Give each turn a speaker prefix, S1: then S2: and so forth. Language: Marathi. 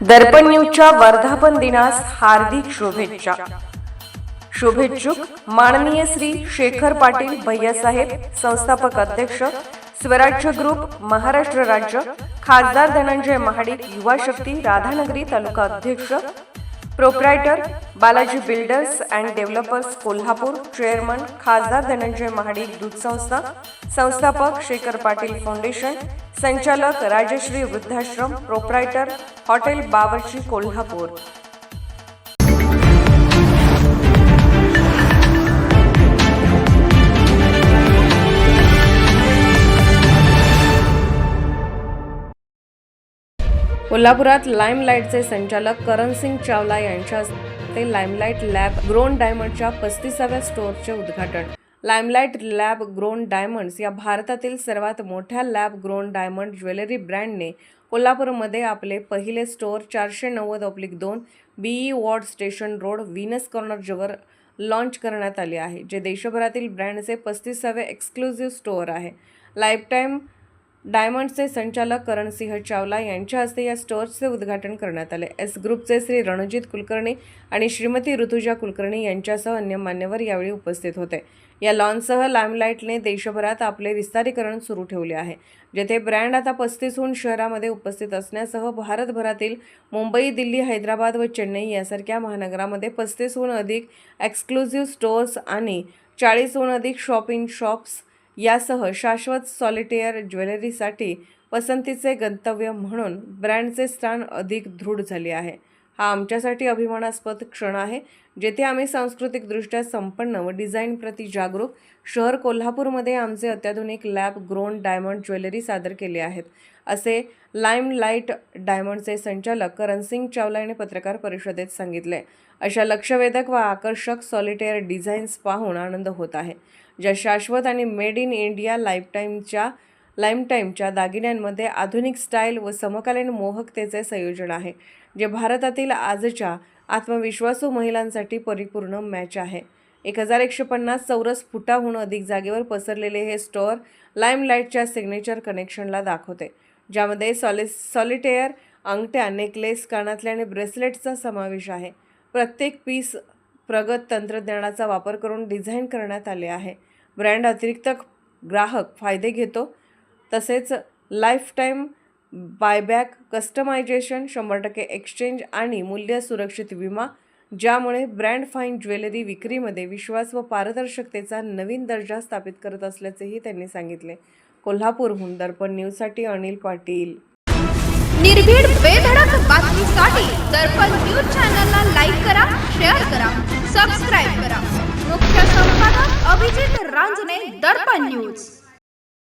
S1: दर्पण न्यूजच्या वर्धापन दिनास हार्दिक शुभेच्छा. शुभेच्छुक माननीय श्री शेखर पाटील भैयासाहेब संस्थापक अध्यक्ष स्वराज्य ग्रुप महाराष्ट्र राज्य खासदार धनंजय महाडिक युवा शक्ती राधानगरी तालुका अध्यक्ष proprietor Balaji builders and developers Kolhapur chairman खासदार धनंजय महाडिक दूध संस्था संस्थापक शेखर पाटील फाउंडेशन संचालक राजश्री वृद्धाश्रम प्रोप्रायटर हॉटेल बावर्ची कोल्हापूर. कोल्हापुरात लाईमलाईटचे संचालक करण सिंग चावला यांच्या हस्ते लाईमलाईट लॅब ग्रोन डायमंडच्या पस्तीसाव्या स्टोअरचे उद्घाटन. लाईमलाईट लॅब ग्रोन डायमंड्स या भारतातील सर्वात मोठ्या लॅब ग्रोन डायमंड ज्वेलरी ब्रँडने कोल्हापूरमध्ये आपले पहिले स्टोअर चारशे नव्वद ऑब्लिक दोन BE ward station road Venus corner जवळ लॉन्च करण्यात आले आहे जे देशभरातील ब्रँडचे पस्तीसावे एक्सक्लुझिव्ह स्टोअर आहे. लाईफटाईम डायमंडचे संचालक करणसिंह चावला यांच्या हस्ते या स्टोअर्सचे उद्घाटन करण्यात आले. एस ग्रुपचे श्री रणजित कुलकर्णी आणि श्रीमती ऋतुजा कुलकर्णी यांच्यासह अन्य मान्यवर यावेळी उपस्थित होते. या लॉनसह लाईमलाईटने देशभरात आपले विस्तारीकरण सुरू ठेवले आहे. जेथे ब्रँड आता पस्तीसहून शहरामध्ये उपस्थित असण्यासह भारतभरातील मुंबई दिल्ली हैदराबाद व चेन्नई यासारख्या महानगरामध्ये पस्तीसहून अधिक एक्सक्लुझिव्ह स्टोअर्स आणि चाळीसहून अधिक शॉपिंग शॉप्स यासह शाश्वत सॉलिटेअर ज्वेलरीसाठी पसंतीचे गंतव्य म्हणून ब्रँडचे स्थान अधिक दृढ झाले आहे. हा आमच्यासाठी अभिमानास्पद क्षण आहे जेथे आम्ही सांस्कृतिकदृष्ट्या संपन्न व डिझाईनप्रती जागरूक शहर कोल्हापूरमध्ये आमचे अत्याधुनिक लॅब ग्रोन डायमंड ज्वेलरी सादर केले आहेत. असे लाईम लाइट डायमंडचे संचालक करणसिंग चावला यांनी पत्रकार परिषदेत सांगितले. अशा लक्षवेधक व आकर्षक सॉलिटेअर डिझाईन्स पाहून आनंद होत आहे ज्या शाश्वत आणि मेड इन इंडिया लाईफटाईमच्या लाईमटाईमच्या दागिन्यांमध्ये आधुनिक स्टाईल व समकालीन मोहकतेचे संयोजन आहे. जे भारतातील आजच्या आत्मविश्वासू महिलांसाठी परिपूर्ण मॅच आहे. एक हजार एकशे पन्नास चौरस फुटाहून अधिक जागेवर पसरलेले हे स्टोअर लाईमलाईटच्या सिग्नेचर कनेक्शनला दाखवते ज्यामध्ये सॉलि सॉलिटेअर अंगठ्या नेकलेस कानातले आणि ब्रेसलेटचा समावेश आहे. प्रत्येक पीस प्रगत तंत्रज्ञानाचा वापर करून डिझाईन करण्यात आले आहे. ब्रँड अतिरिक्त ग्राहक फायदे घेतो तसेच लाईफटाईम बायबॅक कस्टमायझेशन शंभर टक्के एक्सचेंज आणि मूल्य सुरक्षित विमा ज्यामुळे ब्रँड फाईन ज्वेलरी विक्रीमध्ये विश्वास व पारदर्शकतेचा नवीन दर्जा स्थापित करत असल्याचेही त्यांनी सांगितले. कोल्हापूरहून दर्पण न्यूजसाठी अनिल पाटील.
S2: निर्भीड बेधडक बातमीसाठी दर्पण न्यूज चॅनलला लाईक करा शेअर करा सबस्क्राईब करा. मुख्य संपादक अभिजित रांजणे दर्पण न्यूज.